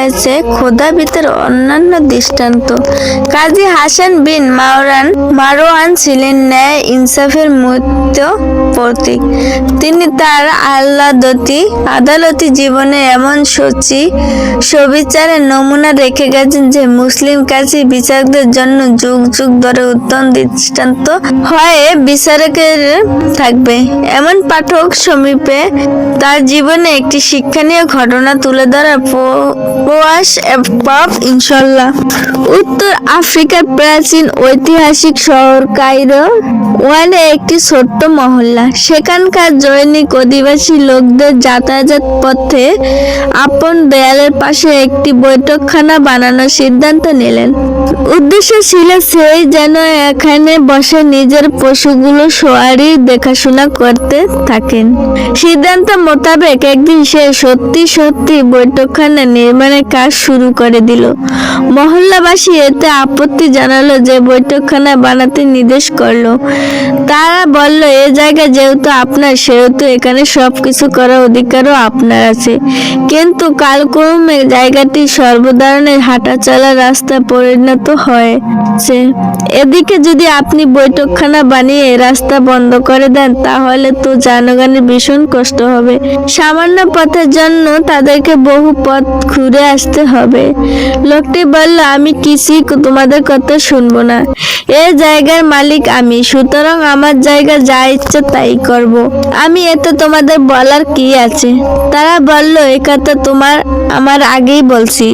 হয়েছে খোদাবিতের অন্যান্য দৃষ্টান্ত। কাজী হাসান বিন মাওরান মারোয়ান ছিলেন ন্যায় ইনসাফের মূর্ত প্রতীক। তিনি তার আহ্লাদতি, আদালতি জীবনে এমন সচি সবিচারের নমুনা রেখে গেছেন যে মুসলিম কাছে বিচারকদের জন্য যুগ যুগ ধরে উত্তম দৃষ্টান্ত হয়ে বিচারকের থাকবে। এমন পাঠক সমীপে তার জীবনে একটি শিক্ষণীয় ঘটনা তুলে ধরার প্রয়াস পাব ইনশাল্লাহ। উত্তর আফ্রিকার প্রাচীন ঐতিহাসিক শহর কাইরো ওয়ানে একটি ছোট্ট মহল্লা। সেখানকার দৈনিক অধিবাসী লোকদের যাতায়াত পথে আপন দেয়ালের পাশে একটি বৈঠকখানা বানানোর সিদ্ধান্ত নিলেন। উদ্দেশ্য ছিল সেই যেন এখানে বসে নিজের পশুগুলো সোয়ারি দেখাশোনা করতে থাকেন। সিদ্ধান্ত মোতাবেক একদিন সে সত্যি সত্যি বৈঠকখানা নির্মাণের কাজ শুরু করে দিল। মহল্লাবাসী এতে আপত্তি জানালো যে বৈঠকখানা বানাতে নির্দেশ করল। তারা বলল, এ জায়গা যেহেতু আপনার, সেহেতু এখানে সবকিছু করার অধিকারও আপনার আছে। কিন্তু কালক্রমে জায়গাটি সর্বধরনের হাঁটা চলার রাস্তা পরিণত হয়েছে। এদিকে যদি আপনি বৈঠকখানা বানিয়ে রাস্তা বন্ধ করে দেন, তাহলে তো জনগণের ভীষণ কষ্ট হবে। সামান্য পথের জন্য তাদেরকে বহু পথ ঘুরে আসতে হবে। লোকটি বলল, আমি কিছুই তোমাদের কথা শুনব না। এ জায়গার মালিক আমি, সুতরাং আমার জায়গা যা ইচ্ছে তাই করব। আমি এতে তোমাদের বলার কি আছে? তারা বলল, এ কথা তোমার, আমার আগেই বলছি।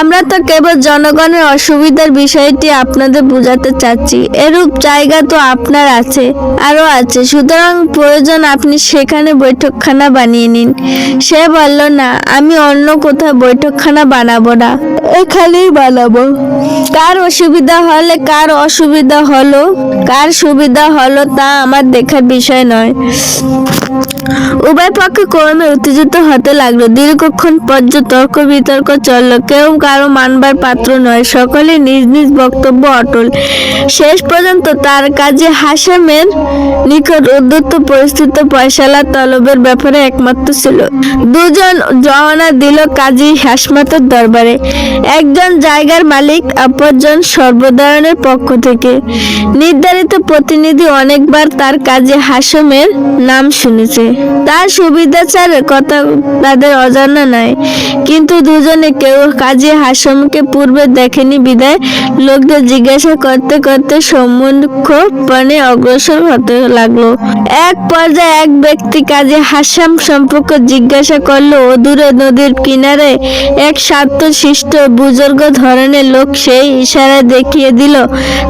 আমরা তো কেবল জনগণের অসুবিধার বিষয়টি আপনাদের বোঝাতে চাচ্ছি। এরূপ জায়গা তো আপনার আছে, আরও আছে। সুতরাং প্রয়োজন আপনি সেখানে বৈঠকখানা বানিয়ে নিন। সে বলল, না, আমি অন্য কোথাও বৈঠকখানা বানাবো না। এখানেই বানাবো। কার অসুবিধা হলে, কার অসুবিধা হলো, কার সুবিধা হলো তা আমার দেখার বিষয় নয়। উভয় পক্ষে ক্রমে উত্তেজিত হতে লাগল। দীর্ঘক্ষণ পর্যন্ত তর্ক বিতর্ক চলল। কেউ কারও মানবার পাত্র নয়। সকলে নিজ নিজ বক্তব্য অটল। শেষ পর্যন্ত তার কাজে হাসামের নিকট উদ্যত পরিস্থিতি পয়সালা তলবের ব্যাপারে একমাত্র ছিল। দুজন জওয়ানা দিল কাজী হাসমাতের দরবারে। একজন জায়গার মালিক অপরজন সর্বধারণের পক্ষ থেকে। নির্ধারিত প্রতিনিধি অনেকবার তার কাজে হাসমের নাম শুনেছে। তার সুবিধাচারের কথা তাদের অজানা নয় কিন্তু দুজনে কেউ কাজী হাসমকে পূর্বে দেখেনি বিদায়। লোকদের জিজ্ঞাসা করতে করতে সম্মুখ পানে অগ্রসর হতে লাগল। এক পর্যায়ে এক ব্যক্তি কাজী হাসাম সম্পর্কে জিজ্ঞাসা করল, অদূরে নদীর কিনারে এক শান্ত শিষ্ট বুজুর্গ ধরনের লোক সেই ইশারা দেখিয়ে দিল।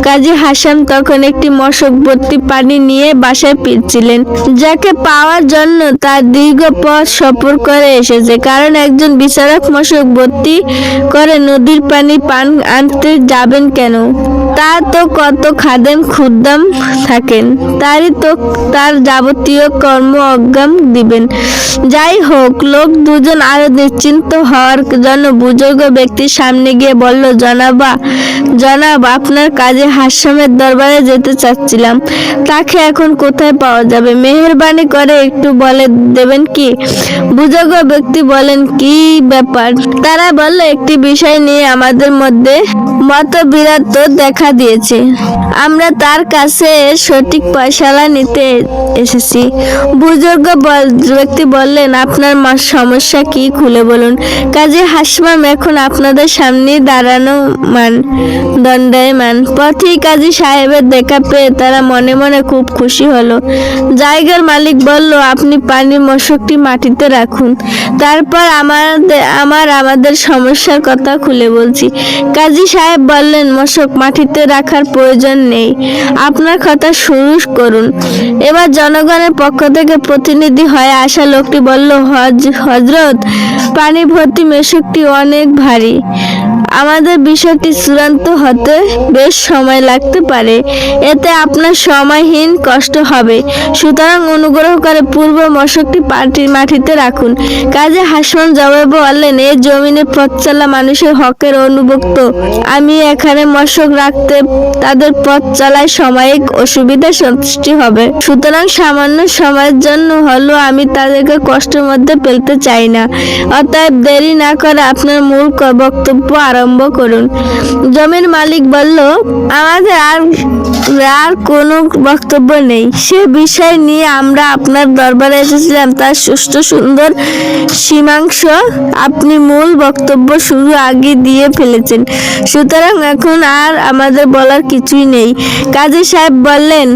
কাজী হাসাম তখন একটি মশক ভর্তি পানি নিয়ে বাসায় ফিরছিলেন, যাকে পাওয়ার জন্য তার দীর্ঘ পথ সফর করে এসেছে। কারণ একজন বিচারক মশক ভর্তি করে নদীর পানি পান আনতে যাবেন কেন? তা তো কত খাদেম খুদ্দাম থাকেন, তারই তো তার যাবতীয় কর্ম অজ্ঞাম দিবেন। যাই হোক, লোক দুজন আরও নিশ্চিন্ত হওয়ার জন্য বুজুর্গ ব্যক্তির সামনে গিয়ে বলল, জনাবা, জনাব, আপনার কাজে হাসামের দরবারে যেতে চাচ্ছিলাম। তাকে এখন কোথায় পাওয়া যাবে? মেহেরবানি করে একটু বলে দেবেন কি? বুজুর্গ ব্যক্তি বলেন, কি ব্যাপার? তারা বলল, একটি বিষয় নিয়ে আমাদের মধ্যে মতবিরাত দেখা দিয়েছে। আমরা তার কাছে সঠিক পয়সালা নিতে এসেছি। বুজুর্গ ব্যক্তি বললেন, আপনার সমস্যা কি? খুলে বলুন। কাজে হাসমাম এখন আপনাদের সামনে দাঁড়ানো মান দণ্ডায়মান পথে কাজী সাহেবের দেখা পেয়ে তারা মনে মনে খুব খুশি হলো। জায়গার মালিক বলল, আপনি পানির মশকটি মাটিতে রাখুন। তারপর আমাদের, আমার আমাদের সমস্যার কথা খুলে বলছি। কাজী সাহেব বললেন, মশক মাটিতে রাখার প্রয়োজন নেই। আপনার কথা শুরু করুন। এবার জনগণের পক্ষ থেকে প্রতিনিধি হয়ে আসা লোকটি বলল, হজ, হজরত, পানি ভর্তি মেশকটি অনেক ভারী। আমাদের বিষয়টি চূড়ান্ত হতে বেশ সময় লাগতে পারে। এতে আপনার সময়হীন কষ্ট হবে। সুতরাং অনুগ্রহ করে পূর্ব মশকটি পাটির মাটিতে রাখুন। কাজে হাসন জবাব বললেন, এ জমিনে পথ চলা মানুষের হকের অনুভুক্ত আমি এখানে মশক রাখতে তাদের পথ চলায় সাময়িক অসুবিধা সৃষ্টি হবে। সুতরাং সামান্য সময়ের জন্য হলেও আমি তাদেরকে কষ্টের মধ্যে ফেলতে চাই না। অতএব দেরি না করে আপনার মূল বক্তব্য আরম্ভ করুন। জমির মালিক বলল, আমাদের আর আর কোনো বক্তব্য নেই। সে বিষয় নিয়ে আমরা আপনার দরবারে এসেছিলাম। তার সুষ্ঠু, সুন্দর সীমাংশ আপনি মূল বক্তব্য শুরু আগে দিয়ে ফেলেছেন। সুতরাং এখন আর আমাদের বলার কিছুই নেই। কাজী সাহেব বললেন,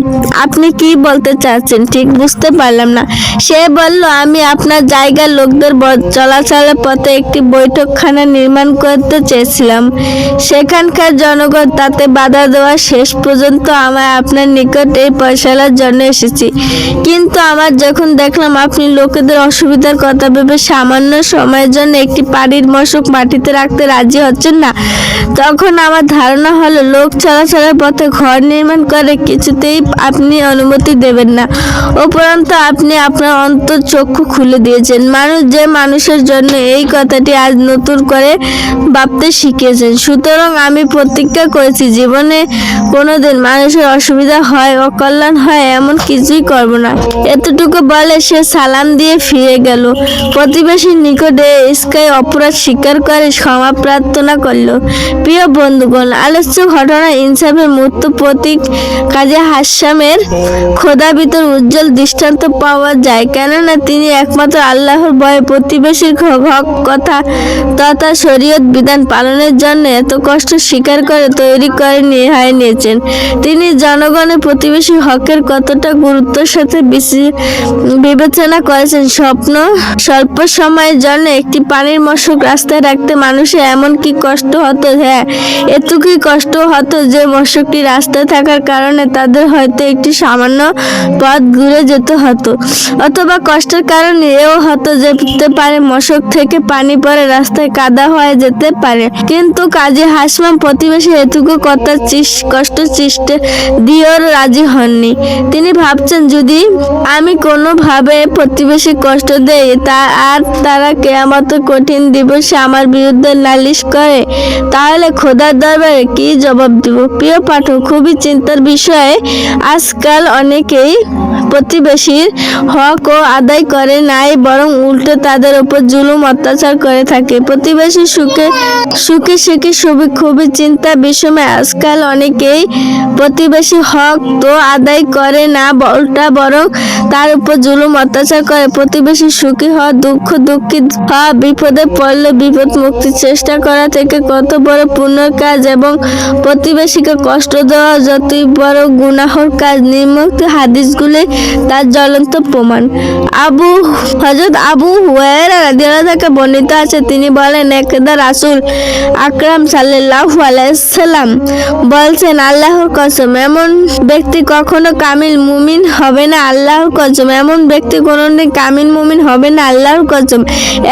আপনি কি বলতে চাচ্ছেন? ঠিক বুঝতে পারলাম না। সে বলল, আমি আপনার জায়গার লোকদের চলাচলের পথে একটি বৈঠকখানা নির্মাণ করতে চেয়েছিলাম সেখানকার জনগণ তাতে বাধা দেওয়া শেষ পর্যন্ত আমার আপনার নিকট এই পয়সালার জন্য এসেছি। কিন্তু আমার যখন দেখলাম আপনি লোকেদের অসুবিধার কথা ভেবে সামান্য সময়ের জন্য একটি পানির মশক মাটিতে রাখতে রাজি হচ্ছেন না, তখন আমার ধারণা হলো লোক চলাচলের পথে ঘর নির্মাণ করে কিছুতেই আপনি অনুমতি দেবেন না। উপরন্তু আপনি আপনার অন্তর চক্ষু খুলে দিয়েছেন। মানুষ যে মানুষের জন্য এই কথাটি আজ নতুন করে ভাবতে শিখিয়েছেন সুতরাং আমি প্রতিজ্ঞা করেছি, জীবনে কোনোদিন মানুষের অসুবিধা হয়, অকল্যাণ হয়, এমন কিছুই করব না। এতটুকু বলে সে সালাম দিয়ে ফিরে গেল। প্রতিবেশীর নিকটে স্কাই অপরাধ স্বীকার করে ক্ষমা প্রার্থনা করল। প্রিয় বন্ধুগণ, আলোচ্য ঘটনা ইনসাফের মৃত্যু প্রতীক কাজে হাসামের খোদা ভিতর উজ্জ্বল দৃষ্টান্ত পাওয়া যায়। কেননা তিনি একমাত্র আল্লাহর ভয়ে প্রতিবেশীর কথা, তথা শরীয়ত বিধান পালনের জন্য এত কষ্ট স্বীকার করে তৈরি করে নিহায় নিয়েছেন। তিনি জনগণের প্রতিবেশী হকের কতটা গুরুত্বের সাথে বিবেচনা করেছেন স্বপ্ন স্বল্প সময়ের জন্য একটি পানির মশক রাস্তায় রাখতে মানুষের এমন কি কষ্ট হতো? হ্যাঁ এতটুকুই কষ্ট হতো যে মশকটি রাস্তায় থাকার কারণে তাদের হয়তো একটি সামান্য পথ ঘুরে যেতে হতো। অথবা কষ্টের কারণে এও হতো যেতে পারে মশক থেকে পানি পরে রাস্তায় কাদা হয়ে যেতে পারে। কিন্তু কাজী হাসমাম প্রতিবেশী এটুকু কথা কষ্ট চিষ্টে দিয়েও রাজি হননি। তিনি ভাবছেন, যদি আমি কোনোভাবে প্রতিবেশী কষ্ট দেই, তা আর তারা কেয়ামত কঠিন দিবসে আমার বিরুদ্ধে নালিশ করে, তাহলে খোদার দরবারে কি জবাব দিব? প্রিয় পাঠক, খুবই চিন্তার বিষয়ে। আজকাল অনেকেই প্রতিবেশীর হক ও আদায় করে নাই, বরং উল্টো তাদের উপর জুলুম, অত্যাচার করে থাকে। প্রতিবেশী সুখে সুখে সুখে খুবই খুবই চিন্তা বিষমে আজকাল অনেকেই প্রতিবেশী হক তো আদায় করে না বলটা বরং তার উপর জুলুম অত্যাচার করে। প্রতিবেশী সুখী হওয়া, দুঃখ দুঃখিত হওয়া, বিপদে পড়লে বিপদ মুক্তির চেষ্টা করা থেকে কত বড় পুণ্যের কাজ এবং প্রতিবেশীকে কষ্ট দেওয়া যতই বড় গুনাহর কাজ নিম্নোক্ত হাদিসগুলি তার জ্বলন্ত প্রমাণ। আবু হজরত আবু হুয়ারা রাদিয়াল্লাহু থেকে বর্ণিত আছে। তিনি বলেন, একদা রাসূল আকরাম সাল্লাল্লাহু আলাইহি সাল্লাম বলছেন, আল্লাহর কসম, এমন ব্যক্তি কখনো কামিল মুমিন হবে না। আল্লাহর কসম, এমন ব্যক্তি কোনোদিন কামিল মুমিন হবে না। আল্লাহর কসম,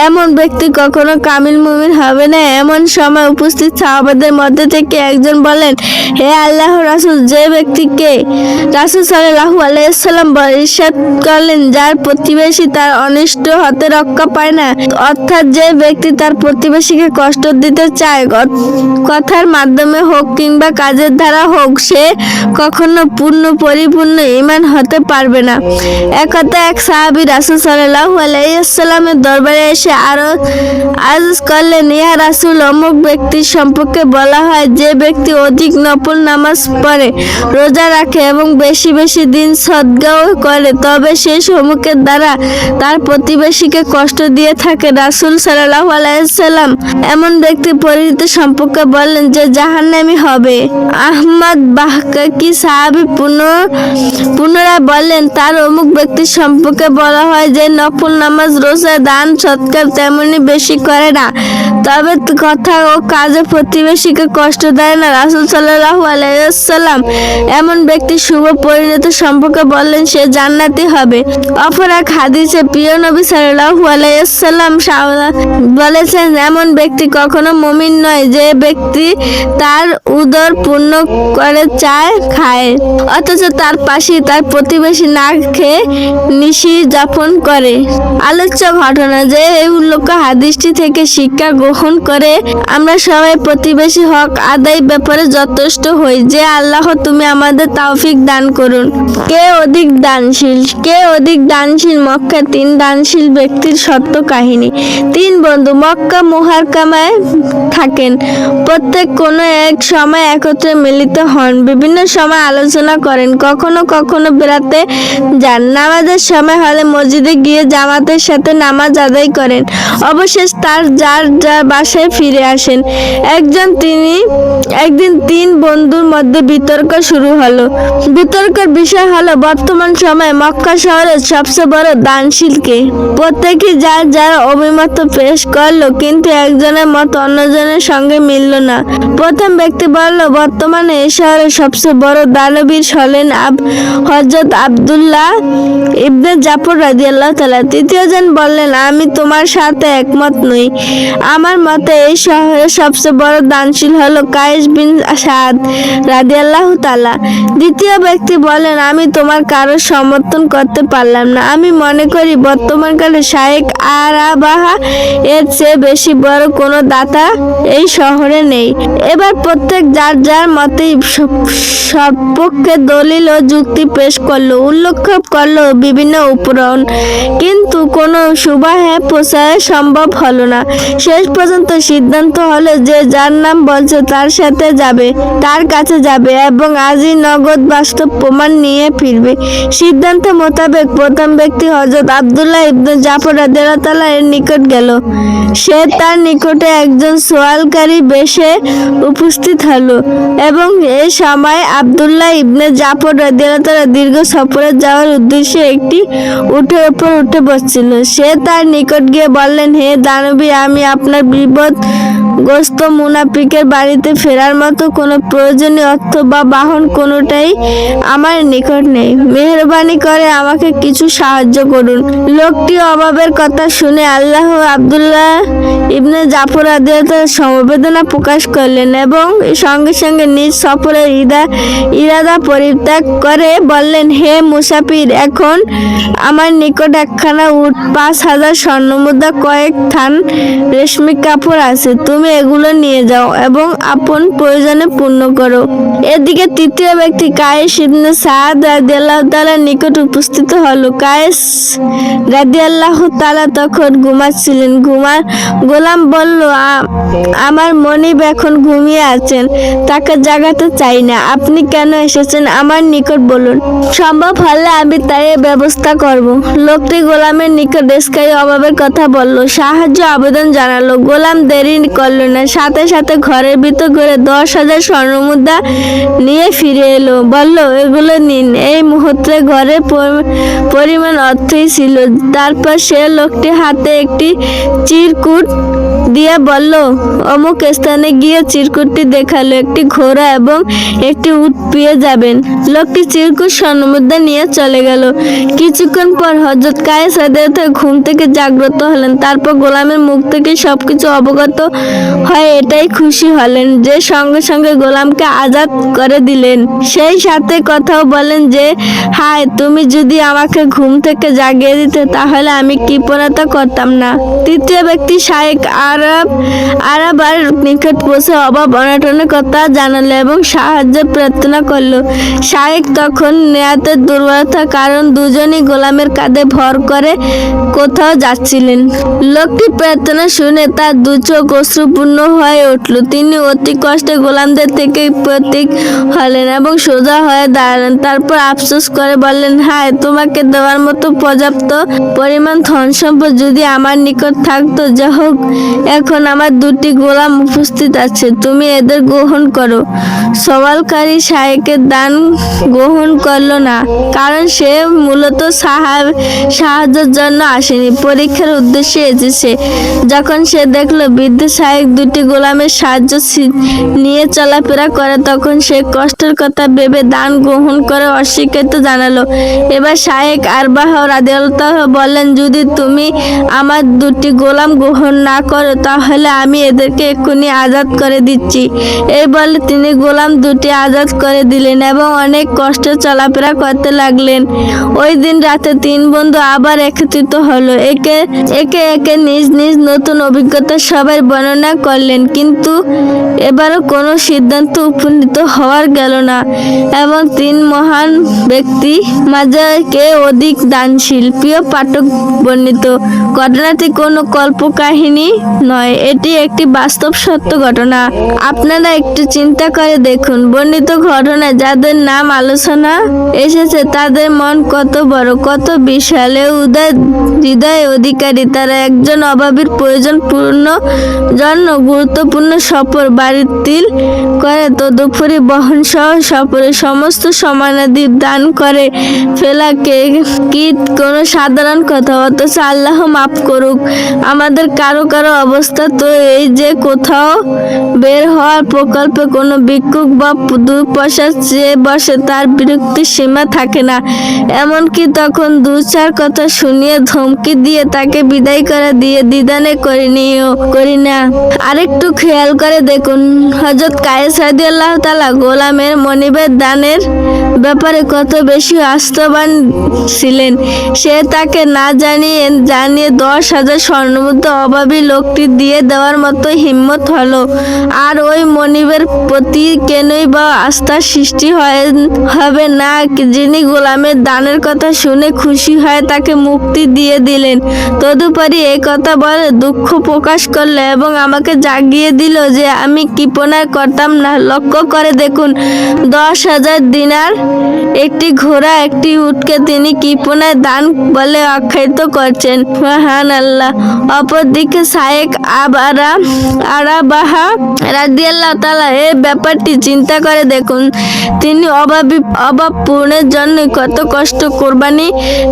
এমন ব্যক্তি কখনো কামিল মুমিন হবে না। এমন সময় উপস্থিত সাহাবাদের মধ্যে থেকে একজন বলেন, হে আল্লাহ রাসূল, যে ব্যক্তিকে রাসূল সাল্লাল্লাহু আলাইহি সাল্লাম ইরশাদ করলেন, যার প্রতিবেশী তার অনিষ্ট হতে রক্ষা পায় না, অর্থাৎ যে ব্যক্তি তার প্রতিবেশীকে কষ্ট দিতে চায় কথার মাধ্যমে হোক কিংবা কাজের দ্বারা হোক, সে কখনো পূর্ণ পরিপূর্ণ ইমান হতে পারবে না। একথা এক সাহাবী রাসুল সাল্লাল্লাহু আলাইহি সাল্লামের দরবারে এসে আরও আজ করলেন, ইয়া রাসুল, অমুক ব্যক্তির সম্পর্কে বলা হয়, যে ব্যক্তি অধিক নফল নামাজ পড়ে, রোজা রাখে এবং বেশি বেশি দিন সদ্গাও করে, তবে সে সম্মুখের দ্বারা তার প্রতিবেশীকে কষ্ট দিয়ে থাকে। রাসূল সাল্লাহ আলাইহি সাল্লাম এমন ব্যক্তি পরিচিত সম্পর্কে বললেন যে জাহান্নামী হবে। আহমদ বাহকি সাহাবী পুনঃ পুনরায় বললেন তার অমুক ব্যক্তির সম্পর্কে বলা হয় যে, নফল নামাজ, রোজা, দান, সৎকার তেমনি বেশি করে না। তবে কথা ও কাজে প্রতিবেশীকে কষ্ট দেয় না। রাসুল সাল্লাহু আলাইসাল্লাম এমন ব্যক্তি শুভ পরিণত সম্পর্কে বললেন সে জান্নাতি হবে। অপর এক হাদিসে প্রিয় নবী সাল্লাহু আলাইসাল্লাম বলেছেন, এমন ব্যক্তি কখনো মমিন নয়, যে ব্যক্তি তার উদর পূর্ণ করে চায়, খায়। অথচ তার পাশে তার প্রতিবেশী না খেয়ে নিশি যাপন করে। আলোচ্য ঘটনা যে এই উল্লেখ হাদিসটি থেকে শিক্ষা গ্রহণ করে, আমরা সবাই প্রতিবেশী হক আদায় ব্যাপারে যথেষ্ট হই। যে আল্লাহ তুমি আমাদের তাওফিক দান করুন। কে অধিক দানশীল? কে অধিক দানশীল? মক্কা তিন দানশীল ব্যক্তির সত্য কাহিনী। তিন বন্ধু, মক্কা মুহারকামায় থাকেন। প্রত্যেক কোনো এক সময় একত্রে মিলিত হন। বিভিন্ন সময় আলোচনা করেন। কখনো কখনো বেড়াতে যান। নামাজের সময় হলে মসজিদে গিয়ে জামাতের সাথে নামাজ আদায় করেন। অবশেষ তার যার যার বাসায় ফিরে আসেন। একজন তিনি, একদিন তিন বন্ধুর মধ্যে বিতর্ক শুরু হলো। বিতর্কের বিষয় হলো বর্তমান সময়ে মক্কা শহরের সবচেয়ে বড় দানশীলকে প্রত্যেকে যার যার অভিমত পেশ করল, কিন্তু একজনের মত অন্যজনের সঙ্গে মিলল না। প্রথম ব্যক্তি বলল, বর্তমানে এই শহরের সবচেয়ে বড় দানবীর হলেন আব হজরত আব্দুল্লাহ ইবনে জাফর রাদিয়াল্লাহু তাআলা। তৃতীয়জন বললেন, আমি তোমার সাথে একমত নই। আমার মতে এই শহরের সবচেয়ে বড় দানশীল হলো কায়েস বিন সাদ রাদিয়াল্লাহু তাআলা। দ্বিতীয় ব্যক্তি বলেন আমি তোমার কারও সমর্থন করতে পারলাম না। আমি মনে করি, বর্তমানকালে শায়েক আরাবাহা এর চেয়ে বেশি বড় কোনো দাতা এই শহরে নেই। এবার প্রত্যেক যার যার মতেই স- সপক্ষে দলিল ও যুক্তি পেশ করল উল্লেখ করল বিভিন্ন উপকরণ কিন্তু কোনো সুবাহে প্রচার সম্ভব হলো না। শেষ পর্যন্ত সিদ্ধান্ত হলো যে যার নাম বলছে তার সাথে যাবে, তার কাছে যাবে এবং আজই নগদ বাস্তব প্রমাণ নিয়ে ফিরবে। সিদ্ধান্ত মোতাবেক প্রথম ব্যক্তি হজরত আব্দুল্লাহ ইবনে জাফর এর নিকট গেল। সে তার নিকটে একজন সোয়ালকারী বেশে উপস্থিত হলো এবং এ সময় আবদুল্লাহ ইবনে জাফর রাদিয়াল্লাহু দীর্ঘ সফরে যাওয়ার উদ্দেশ্যে একটি উটের উপর উঠে বসছিল। সে তার নিকট গিয়ে বললেন, হে দানবী, আমি আপনার বিপদ গ্রস্ত মুনাফিকের বাড়িতে ফেরার মতো কোনো প্রয়োজনীয় অর্থ বা বাহন কোনোটাই আমার নিকট নেই। মেহরবানি করে আমাকে কিছু সাহায্য করুন। লোকটি অভাবের কথা শুনে আল্লাহ আব্দুল্লাহ ইবনে জাফর আদিয়াত সমবেদনা প্রকাশ করলেন এবং সঙ্গে সঙ্গে নিজ সফরের ইদা, ইরাদা পরিত্যাগ করে বললেন, হে মুসাফির, এখন আমার নিকট একখানা উট, পাঁচ হাজার স্বর্ণমুদ্রা, কয়েক থান রেশমি কাপড় আছে। তুমি এগুলো নিয়ে যাও এবং আপন প্রয়োজনে পূর্ণ করো। এদিকে তৃতীয় ব্যক্তি কায়েস ইবনে সাদ রাদিয়াল্লাহু তাআলার নিকট উপস্থিত হলো। কায়েস রাদিয়াল্লাহু তাআলা তখন ঘুমাচ্ছিলেন। ঘুমা, গোলাম বলল, "আ- আমার মনিব এখন ঘুমিয়ে আছেন। তাকে জাগাতে চাই না। আপনি কেন এসেছেন আমার নিকট বলুন। সম্ভব হলে আমি তাই ব্যবস্থা করব। লোকটি গোলামের নিকট স্থায়ী অভাবের কথা বলল। সাহায্য, আবেদন জানালো। গোলাম দেরি করল না। সাথে সাথে ঘরের ভিতর করে দশ হাজার স্বর্ণমুদ্রা নিয়ে ফিরে এলো। বলল, এগুলো নিন। এই মুহূর্তে ঘরে পরিমাণ অর্থই ছিল। তারপর সে লোকটি হাতে একটি চিরকুট দিয়ে বলল, অমুক স্থানে গিয়ে চিরকুটটি দেখাল, একটি ঘোড়া এবং একটি উট পেয়ে যাবেন। লোকটি চিরকুট স্বর্ণমুদ্রা নিয়ে চলে গেল। কিছুক্ষণ পর হজরত কায়েস রাদিয়াল্লাহু ঘুম থেকে জাগ্রত হলেন। তারপর গোলামের মুখ থেকে সবকিছু অবগত হয়ে এটাই খুশি হলেন যে সঙ্গে সঙ্গে গোলামকে আজাদ করে দিলেন। সেই সাথে কথাও বলেন যে, হায়, তুমি যদি আমাকে ঘুম থেকে জাগিয়ে দিতে, তাহলে আমি কৃপণতা করতাম না। তৃতীয় ব্যক্তি শায়েক আরব আরবার নিকট পৌঁছে অভাব অনটনের কথা জানালো এবং সাহায্য প্রার্থনা করল। শায়েক তখন নেয়াতের দুর্বলতার কারণ দুজনই গোলামের কাঁধে ভর করে কোথাও যাচ্ছিলেন। লোকটি প্রার্থনা শুনে তার দু অশ্রুপূর্ণ হয়ে উঠল। তিনি অতি কষ্টে গোলামদের থেকে প্রতীক হলেন এবং সোজা হয়ে দাঁড়ালেন। তারপর আফসোস করে বললেন, হায়, তোমাকে দেওয়ার মতো পর্যাপ্ত পরিমাণ ধন সম্পদ যদি আমার নিকট থাকতো, যা হোক এখন আমার দুটি গোলাম উপস্থিত আছে, তুমি এদের গ্রহণ করো। সওয়ালকারী শাহেকের দান গ্রহণ করল না, কারণ সে মূলত সাহাব সাহায্যের জন্য আসেনি। পরীক্ষার উদ্দেশ্যে এসেছে, যখন সে দেখল বৃদ্ধ শাহেক দুটি গোলামের সাহায্য নিয়ে চলাফেরা করে, তখন সে কষ্টের কথা ভেবে দান গ্রহণ করে অস্বীকৃত জানালো। এবার শাহেক আরবাহ রাদিয়াল্লাহ বললেন, যদি তুমি আমার দুটি গোলাম গ্রহণ না করো তাহলে আমি এদেরকে এক্ষুনি আজাদ করে দিচ্ছি। এই বলে তিনি গোলাম দুটি আজাদ করে দিলেন এবং অনেক কষ্ট চলাফেরা করতে লাগলেন। ওই দিন রাতে তিন বন্ধু আবার একত্রিত হলো। একে একে একে নিজ নিজ নতুন অভিজ্ঞতা সবাই বর্ণনা করলেন, কিন্তু এবারও কোনো সিদ্ধান্ত উপনীত হওয়ার গেল না এবং তিন মহান ব্যক্তি মাঝে কে অধিক দানশীল, প্রিয় পাঠক বর্ণিত। ঘটনাটি কোনো কল্পকাহিনী নয়, এটি একটি বাস্তব সত্য ঘটনা। আপনারা একটু চিন্তা করে দেখুন, বর্ণিত ঘটনা যাদের নাম আলোচনা এসেছে, তাদের মন কত বড়, কত বিশাল। উদয় হৃদয় অধিকারী, তারা একজন অভাবীর প্রয়োজন পূর্ণ, জন্য গুরুত্বপূর্ণ সফর বাড়ির তিল করে, তদুপরি বহন সহ সফরে সমস্ত সমানাদি দান করে ফেলাকে কি কোনো সাধারণ কথা, অথচ আল্লাহ মাফ করুক। আমাদের কারও কারও অবস্থা তো এই যে কোথাও বের হওয়ার প্রকল্পে কোনো ভিক্ষুক বা পয়সা চেয়ে বসে তার বিরক্তির সীমা থাকে না। এমনকি তখন দু চার কথা শুনিয়ে ধমকি দিয়ে তাকে বিদায় করে দিয়ে দিদানে করে নিও, করি না। আরেকটু খেয়াল করে দেখুন হজরত কায়েস রাদি আল্লাহ তালা গোলামের মনিবের দানের ব্যাপারে কত বেশি আস্তবান ছিলেন। সে তাকে না জানিয়ে জানিয়ে দশ হাজার স্বর্ণমুদ্রা অভাবী লোকটি দিয়ে দেওয়ার মতো হিম্মত হলো। আর ওই মনিবের প্রতি কেনই বা আস্থার সৃষ্টি হয়, হবে না। যিনি গোলামের দানের কথা শুনে খুশি হয় তাকে মুক্তি দিয়ে দিলেন। তদুপরি এই কথা বলে দুঃখ প্রকাশ করল এবং আমাকে জাগিয়ে দিল যে আমি কৃপণায় করতাম না। লক্ষ্য করে দেখুন, দশ হাজার দিনার একটি ঘোড়া, একটি উটকে তিনি কৃপণায় দান বলে আখ্যায়িত করছেন। মহান আল্লাহ অপরদিকে সায়েক আবারা, আরাবাহা রাদিয়াল্লাহ তাআলা এই ব্যাপারটি চিন্তা করে দেখুন। তিনি অভাবী অভাব পূরণের জন্য কত কষ্ট কোরবানি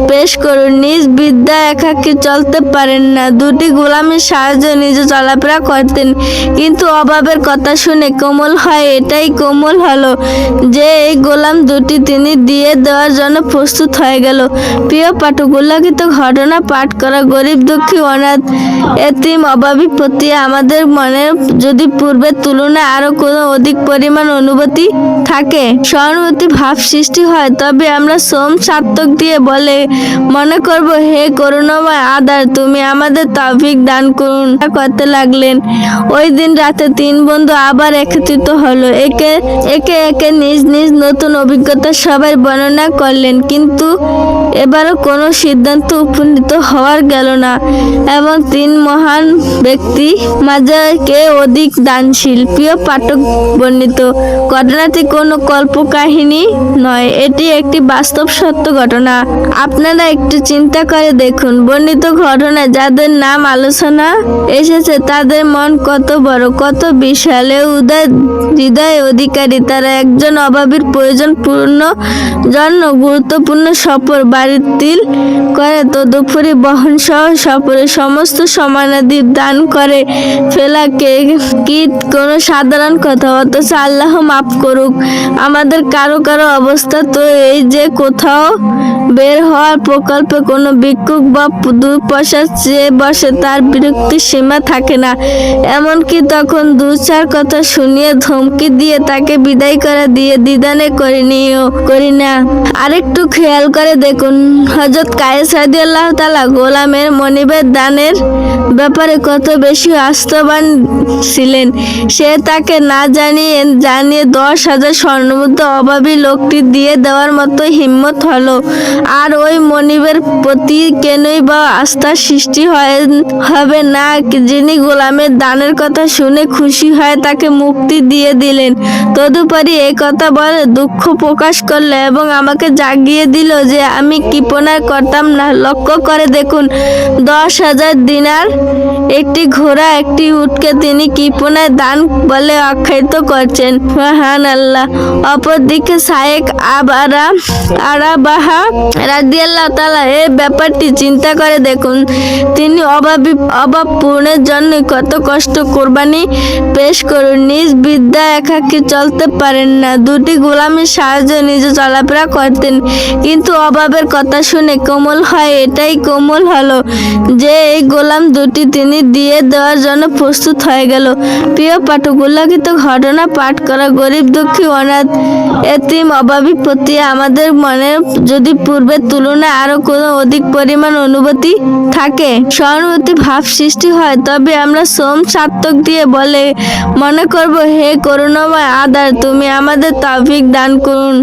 পেশ করুন। নিজ বিদ্যা একাকি চলতে পারেন না। দুটি গোলামের সাহায্যে নিজে চলাফেরা করতেন। কিন্তু অভাবের কথা শুনে কোমল হয়, এটাই কোমল হলো যে এই গোলাম দুটি তিনি দিয়ে দেওয়ার জন্য প্রস্তুত হয়ে গেল। প্রিয় পাঠক, উল্লেখিত ঘটনা পাঠ করা গরিব দুঃখী অনাথ এতিম অভাবী প্রতি আমাদের মনে যদি পূর্বের তুলনায় আরও কোনো অধিক পরিমাণ অনুভূতি থাকে, সহানুভূতি ভাব সৃষ্টি হয়, তবে আমরা সোম সার্থক দিয়ে বলে মনে করব, হে করুণাময় আদার, তুমি আমাদের তৌফিক দান করুন করতে লাগলেন। ওই দিন রাতে তিন বন্ধু আবার একত্রিত হলো। একে একে একে নিজ নিজ নতুন অভিজ্ঞতা সবাই বর্ণনা করলেন, কিন্তু এবারও কোনো সিদ্ধান্ত উপনীত হওয়ার গেল না, এবং তিন মহান ব্যক্তি মাঝে কে অধিক দানশীল, প্রিয় পাঠক বর্ণিত। ঘটনাটি কোনো কল্পকাহিনী নয়, এটি একটি বাস্তব সত্য ঘটনা। আপনারা একটু চিন্তা করে দেখুন, বর্ণিত ঘটনায় যাদের নাম আলোচনা এসেছে, তাদের মন কত বড়, কত বিশাল, এ উদয় হৃদয় অধিকারী, তারা একজন অভাবীর প্রয়োজন পূর্ণ, জন্য গুরুত্বপূর্ণ সফর বাড়ির তিল করে। তদুপরি বহন সহ সফরে সমস্ত সমানাদি দান করে। ফেলাকে কি কোনো সাধারণ কথা? অথচ আল্লাহ মাফ করুক। আমাদের কারও কারও অবস্থা তো এই যে কোথাও বের হওয়ার প্রকল্পে কোনো ভিক্ষুক বা দুই পয়সা চেয়ে বসে তার বিরক্তির সীমা থাকে না। এমনকি তখন দু চার কথা শুনিয়ে ধমকি দিয়ে তাকে বিদায় করে দিয়ে দিদানে করে নিও করি না। আরেকটু খেয়াল করে দেখুন হজরত কায়েস রাদিয়াল্লাহু তাআলা গোলামের মনিবের দানের ব্যাপারে কত বেশি আস্তবান ছিলেন। সে তাকে না জানিয়ে জানিয়ে দশ হাজার স্বর্ণমুদ্রা অভাবী লোকটি দিয়ে দেওয়ার মতো হিম্মত হলো। আর ওই মনিবের প্রতি কেনই বা আস্থার সৃষ্টি হয়, হবে না। যিনি গোলামের দানের কথা শুনে খুশি হয়, তাকে মুক্তি দিয়ে দিলেন। তদুপরি এই কথা বলে, দুঃখ প্রকাশ করল এবং আমাকে জাগিয়ে দিল যে আমি কৃপণায় করতাম না। লক্ষ্য করে দেখুন, দশ হাজার দিনার একটি ঘোড়া, একটি উটকে তিনি কৃপণায় দান বলে আখ্যায়িত করছেন। মহান আল্লাহ অপরদিকে সায়েক আবারা আরাবাহা রাদিয়াল্লাহ তাআলা, এই ব্যাপারটি চিন্তা করে দেখুন। তিনি অভাবী, অভাব পূরণের জন্য কত কষ্ট কোরবানি পেশ করুন। নিজ বিদ্যা একাকে চলতে পারেন না। দুটি গোলামের সাহায্যে নিজে চলাফেরা করতেন। কিন্তু অভাবের কথা শুনে কোমল হয়, এটাই কোমল হলো যে এই গোলাম দুটি তিনি দিয়ে দেওয়ার জন্য প্রস্তুত হয়ে গেল। প্রিয় পাঠক, উল্লেখিত ঘটনা পাঠ করা গরিব দুঃখী অনাথ এতিম অভাবী প্রতি আমাদের মনে যদি পূর্বের তুলনায় আরও কোনো অধিক পরিমাণ অনুভূতি থাকে? সহানুভূতি ভাব সৃষ্টি হয়, তবে আমরা সোম সার্থক দিয়ে বলে মনে করব, হে করুণাময় আদার, তুমি আমাদের তাফিক দান করুন।